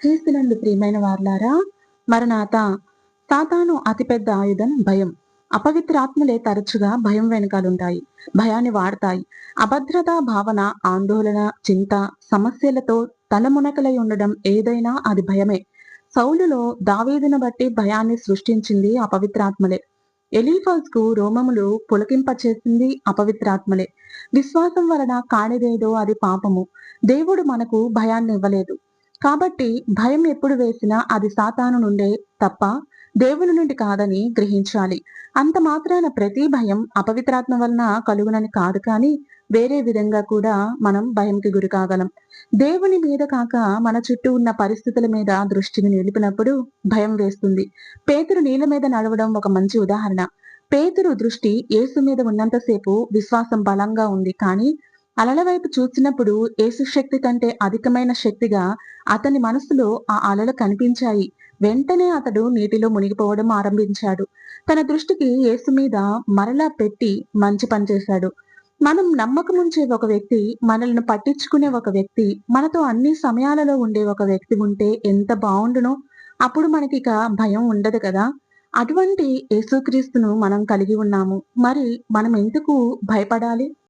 క్రీస్తునందు ప్రియమైన వార్లారా మరణాత సాతాను అతిపెద్ద ఆయుధం భయం. అపవిత్రాత్మలే తరచుగా భయం వెనకాలుంటాయి భయాన్ని వాడతాయి. అభద్రతా భావన ఆందోళన చింత సమస్యలతో తలమునకలై ఉండడం ఏదైనా అది భయమే. సౌలులో దావీదును బట్టి భయాన్ని సృష్టించింది అపవిత్రాత్మలే. ఎలీఫాస్కు రోమములు పులకింపచేసింది అపవిత్రాత్మలే. విశ్వాసం వలన కానిదేదో అది పాపము. దేవుడు మనకు భయాన్ని ఇవ్వలేదు కాబట్టి భయం ఎప్పుడు వేసినా అది సాతాను నుండే తప్ప దేవుని నుండి కాదని గ్రహించాలి. అంత మాత్రాన ప్రతి భయం అపవిత్రాత్మ వలన కలుగునని కాదు కానీ వేరే విధంగా కూడా మనం భయంకి గురి కాగలం. దేవుని మీద కాక మన చుట్టూ ఉన్న పరిస్థితుల మీద దృష్టిని నిలిపినప్పుడు భయం వేస్తుంది. పేతురు నీళ్ళ మీద నడవడం ఒక మంచి ఉదాహరణ. పేతురు దృష్టి యేసు మీద ఉన్నంతసేపు విశ్వాసం బలంగా ఉంది కానీ అలల వైపు చూసినప్పుడు యేసు శక్తి కంటే అధికమైన శక్తిగా అతని మనసులో ఆ అలలు కనిపించాయి. వెంటనే అతడు నీటిలో మునిగిపోవడం ఆరంభించాడు. తన దృష్టికి యేసు మీద మరలా పెట్టి మంచి పని చేశాడు. మనం నమ్మకం ఉంచే ఒక వ్యక్తి మనల్ని పట్టించుకునే ఒక వ్యక్తి మనతో అన్ని సమయాలలో ఉండే ఒక వ్యక్తి ఉంటే ఎంత బాగుండునో అప్పుడు మనకి ఇక భయం ఉండదు కదా. అటువంటి యేసుక్రీస్తును మనం కలిగి ఉన్నాము. మరి మనం ఎందుకు భయపడాలి?